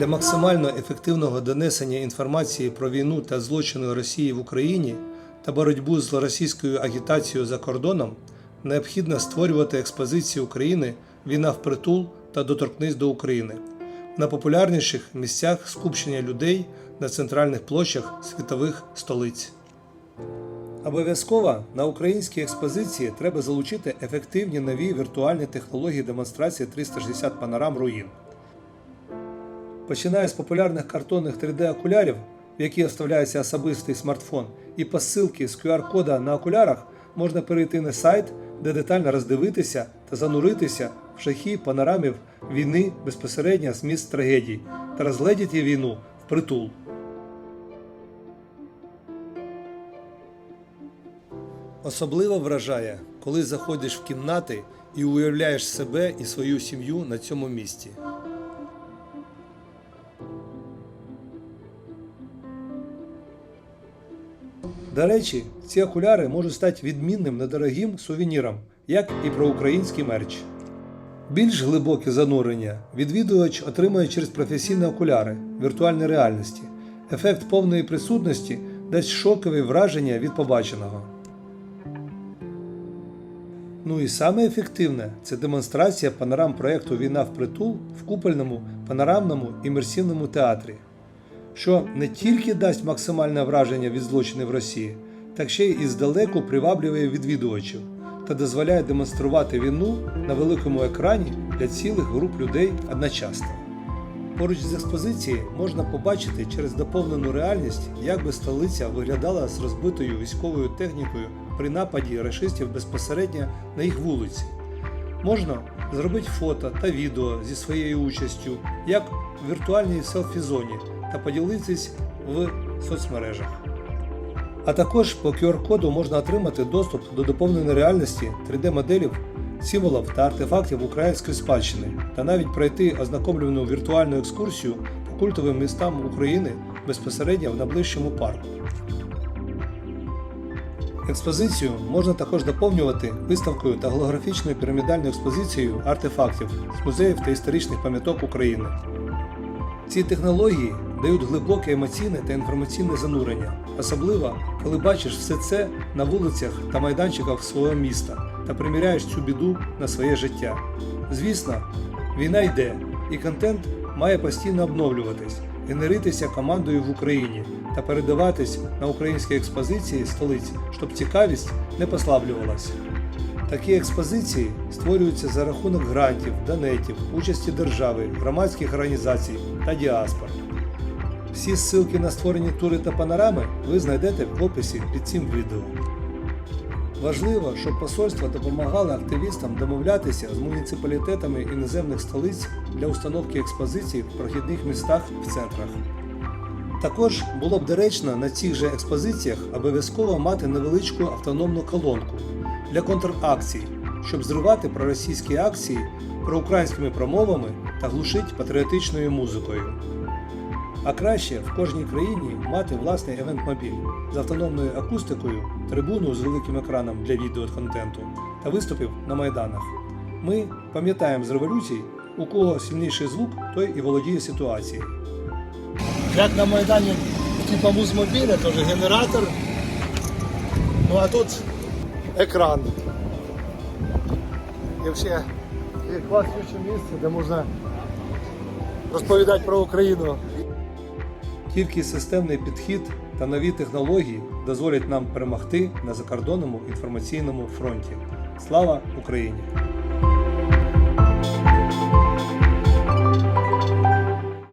Для максимально ефективного донесення інформації про війну та злочини Росії в Україні та боротьбу з російською агітацією за кордоном необхідно створювати експозиції України Війна впритул та доторкнись до України на популярніших місцях скупчення людей на центральних площах світових столиць. Обов'язково на українській експозиції треба залучити ефективні нові віртуальні технології демонстрації 360 панорам руїн. Починає з популярних картонних 3D-окулярів, в які вставляється особистий смартфон, і посилки з QR-кода на окулярах можна перейти на сайт, де детально роздивитися та зануритися в шахи панорамів війни безпосередньо з місць трагедій та розгледіти війну впритул. Особливо вражає, коли заходиш в кімнати і уявляєш себе і свою сім'ю на цьому місці. До речі, ці окуляри можуть стати відмінним недорогим сувеніром, як і про український мерч. Більш глибоке занурення відвідувач отримує через професійні окуляри віртуальної реальності. Ефект повної присутності дасть шокові враження від побаченого. Ну і саме ефективне це демонстрація панорам проєкту Війна впритул в купольному панорамному імерсивному театрі, що не тільки дасть максимальне враження від злочинів Росії, так ще й здалеку приваблює відвідувачів та дозволяє демонструвати війну на великому екрані для цілих груп людей одночасно. Поруч з експозицією можна побачити через доповнену реальність, як би столиця виглядала з розбитою військовою технікою при нападі рашистів безпосередньо на їх вулиці. Можна зробити фото та відео зі своєю участю, як в віртуальній селфі-зоні, та поділитись в соцмережах. А також по QR-коду можна отримати доступ до доповненої реальності 3D-моделів, символів та артефактів української спадщини, та навіть пройти ознакомлювану віртуальну екскурсію по культовим містам України безпосередньо в найближчому парку. Експозицію можна також доповнювати виставкою та голографічною пірамідальною експозицією артефактів з музеїв та історичних пам'яток України. Ці технології дають глибоке емоційне та інформаційне занурення, особливо коли бачиш все це на вулицях та майданчиках свого міста та приміряєш цю біду на своє життя. Звісно, війна йде, і контент має постійно обновлюватись, генеритися командою в Україні та передаватись на українські експозиції столиць, щоб цікавість не послаблювалася. Такі експозиції створюються за рахунок грантів, донетів, участі держави, громадських організацій та діаспор. Всі ссылки на створені тури та панорами ви знайдете в описі під цим відео. Важливо, щоб посольство допомагало активістам домовлятися з муніципалітетами іноземних столиць для установки експозицій в прохідних містах в центрах. Також було б доречно на цих же експозиціях обов'язково мати невеличку автономну колонку для контракцій, щоб зривати проросійські акції проукраїнськими промовами та глушити патріотичною музикою. А краще в кожній країні мати власний евент-мобіль з автономною акустикою, трибуну з великим екраном для відеоконтенту та виступів на майданах. Ми пам'ятаємо з революцій, у кого сильніший звук, той і володіє ситуацією. Як на Майдані типа музмобіля, теж генератор. Ну а тут екран. І взагалі класнюче місце, де можна розповідати про Україну. Тільки системний підхід та нові технології дозволять нам перемогти на закордонному інформаційному фронті. Слава Україні!